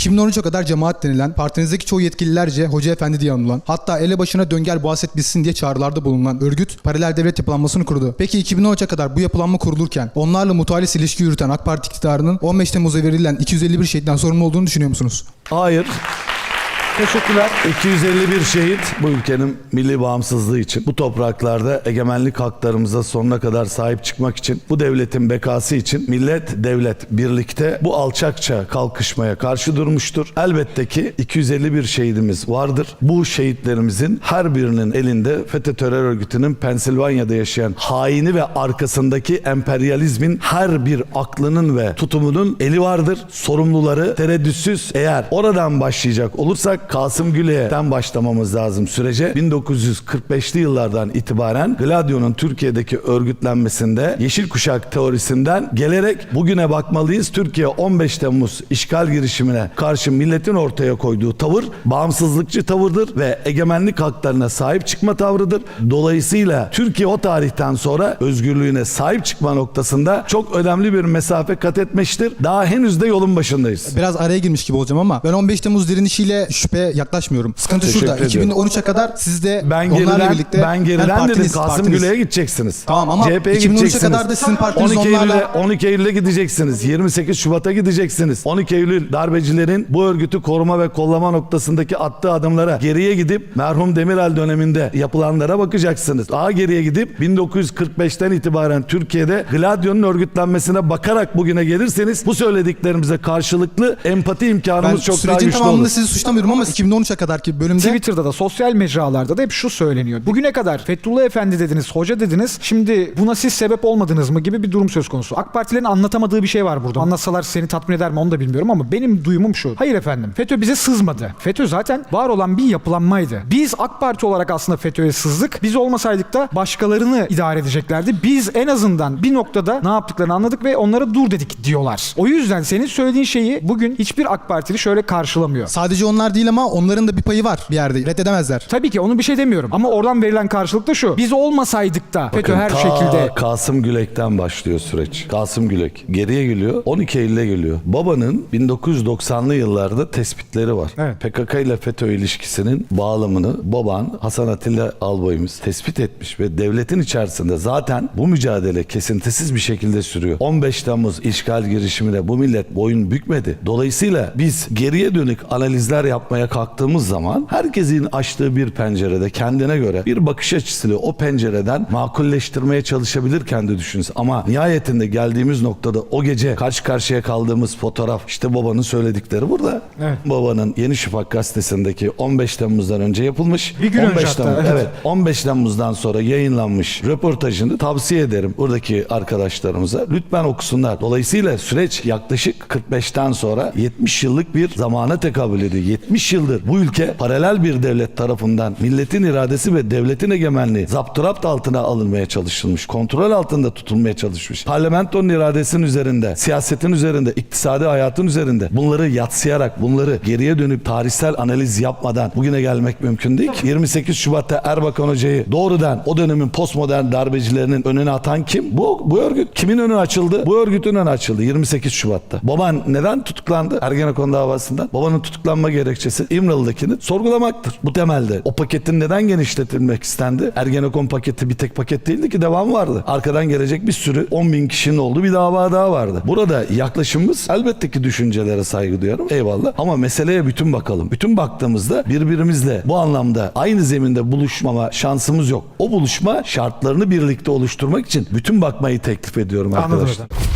2013'e kadar cemaat denilen, partinizdeki çoğu yetkililerce hoca efendi diye anılan, hatta ele başına döngel buhaset bitsin diye çağrılarda bulunan örgüt, paralel devlet yapılanmasını kurdu. Peki 2013'e kadar bu yapılanma kurulurken, onlarla mutualis ilişki yürüten AK Parti iktidarının 15 Temmuz'a verilen 251 şehitten sorumlu olduğunu düşünüyor musunuz? Hayır. Teşekkürler. 251 şehit bu ülkenin milli bağımsızlığı için, bu topraklarda egemenlik haklarımıza sonuna kadar sahip çıkmak için, bu devletin bekası için millet, devlet birlikte bu alçakça kalkışmaya karşı durmuştur. Elbette ki 251 şehidimiz vardır. Bu şehitlerimizin her birinin elinde FETÖ terör örgütünün Pensilvanya'da yaşayan haini ve arkasındaki emperyalizmin her bir aklının ve tutumunun eli vardır. Sorumluları tereddütsüz eğer oradan başlayacak olursak Kasım Güley'den başlamamız lazım sürece. 1945'li yıllardan itibaren Gladio'nun Türkiye'deki örgütlenmesinde Yeşil Kuşak teorisinden gelerek bugüne bakmalıyız. Türkiye 15 Temmuz işgal girişimine karşı milletin ortaya koyduğu tavır bağımsızlıkçı tavırdır ve egemenlik haklarına sahip çıkma tavrıdır. Dolayısıyla Türkiye o tarihten sonra özgürlüğüne sahip çıkma noktasında çok önemli bir mesafe kat etmiştir. Daha henüz de yolun başındayız. Biraz araya girmiş gibi olacağım ama ben 15 Temmuz direnişiyle şüphe yaklaşmıyorum. Sıkıntı Teşekkür şurada. ediyorum. 2013'e kadar siz de Ben onlarla geriden, birlikte ben geriden hem dedim partiniz- Kasım partiniz- Güley'e gideceksiniz. Tamam ama CHP'ye 2013'e gideceksiniz. kadar da sizin partiniz 12 onlarla- Eylül'e, 12 Eylül'e gideceksiniz. 28 Şubat'a gideceksiniz. 12 Eylül darbecilerin bu örgütü koruma ve kollama noktasındaki attığı adımlara geriye gidip merhum Demirel döneminde yapılanlara bakacaksınız. Daha geriye gidip 1945'ten itibaren Türkiye'de Gladio'nun örgütlenmesine bakarak bugüne gelirseniz bu söylediklerimize karşılıklı empati Ben imkanımız çok daha sürecin güçlü tamamını olur. sizi suçlamıyorum ama 2013'e kadarki bölümde Twitter'da da sosyal mecralarda da hep şu söyleniyor. Bugüne kadar Fethullah Efendi dediniz, hoca dediniz. Şimdi buna siz sebep olmadınız mı gibi bir durum söz konusu. AK Partilerin anlatamadığı bir şey var burada. Anlatsalar seni tatmin eder mi onu da bilmiyorum ama benim duyumum şu. Hayır efendim. FETÖ bize sızmadı. FETÖ zaten var olan bir yapılanmaydı. Biz AK Parti olarak aslında FETÖ'ye sızdık. Biz olmasaydık da başkalarını idare edeceklerdi. Biz en azından bir noktada ne yaptıklarını anladık ve onlara dur dedik diyorlar. O yüzden senin söylediğin şeyi bugün hiçbir AK Partili şöyle karşılamıyor. sadece onlar değil ama onların da bir payı var bir yerde. Reddedemezler. Tabii ki onu bir şey demiyorum. Ama oradan verilen karşılık da şu. Biz olmasaydık da FETÖ her ta şekilde Kasım Gülek'ten başlıyor süreç. Kasım Gülek geriye geliyor. 12 Eylül'e geliyor. Babanın 1990'lı yıllarda tespitleri var. Evet. PKK ile FETÖ ilişkisinin bağlamını baban Hasan Atilla albayımız tespit etmiş ve devletin içerisinde zaten bu mücadele kesintisiz bir şekilde sürüyor. 15 Temmuz işgal girişimine bu millet boyun bükmedi. Dolayısıyla biz geriye dönük analizler yapmaya kalktığımız zaman herkesin açtığı bir pencerede kendine göre bir bakış açısıyla o pencereden makulleştirmeye çalışabilir kendi düşünsün. Ama nihayetinde geldiğimiz noktada o gece karşı karşıya kaldığımız fotoğraf işte babanın söyledikleri burada. Evet. Babanın Yeni Şafak gazetesindeki 15 Temmuz'dan önce yapılmış. Bir gün 15 önce hatta, Temmuz, evet. evet. 15 Temmuz'dan sonra yayınlanmış röportajını tavsiye ederim buradaki arkadaşlarımıza. Lütfen okusunlar. Dolayısıyla süreç yaklaşık 45'ten sonra 70 yıllık bir zamana tekabül ediyor. 70 yıldır bu ülke paralel bir devlet tarafından milletin iradesi ve devletin egemenliği zapturapt altına alınmaya çalışılmış. Kontrol altında tutulmaya çalışmış. Parlamentonun iradesinin üzerinde, siyasetin üzerinde, iktisadi hayatın üzerinde bunları yatsıyarak, bunları geriye dönüp tarihsel analiz yapmadan bugüne gelmek mümkün değil ki. 28 Şubat'ta Erbakan Hoca'yı doğrudan o dönemin postmodern darbecilerinin önüne atan kim? Bu, bu örgüt. Kimin önü açıldı? Bu örgütün önü açıldı 28 Şubat'ta. Baban neden tutuklandı? Ergenekon davasından. Babanın tutuklanma gerekçesi İmralı'dakini sorgulamaktır. Bu temelde. O paketin neden genişletilmek istendi? Ergenekon paketi bir tek paket değildi ki devam vardı. Arkadan gelecek bir sürü 10 bin kişinin olduğu bir dava daha vardı. Burada yaklaşımımız elbette ki düşüncelere saygı duyarım. Eyvallah. Ama meseleye bütün bakalım. Bütün baktığımızda birbirimizle bu anlamda aynı zeminde buluşmama şansımız yok. O buluşma şartlarını birlikte oluşturmak için bütün bakmayı teklif ediyorum Anladım arkadaşlar. efendim.